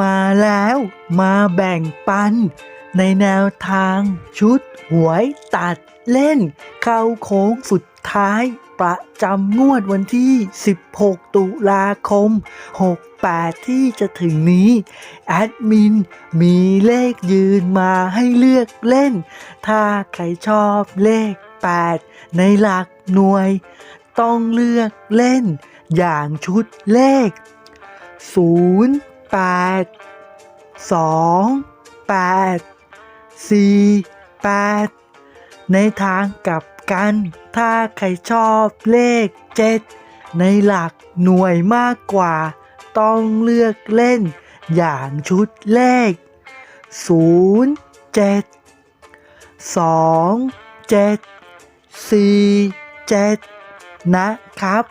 มาแล้วมาแบ่งปัน ในแนวทางชุดหวยตัดเล่น เข้าโค้งสุดท้าย ประจำงวดวันที่ 16 ตุลาคม 68 ที่จะถึงนี้ แอดมินมีเลขยืนมาให้เลือกเล่น ถ้าใครชอบเลข 8 ในหลักหน่วย ต้องเลือกเล่นอย่างชุดเลข 0 8 2 8 4 8ในทางกลับกัน ถ้าใครชอบเลข7ในหลักหน่วยมากกว่า ต้องเลือกเล่นอย่างชุดเลข 0 7 2 7 4 7 นะครับ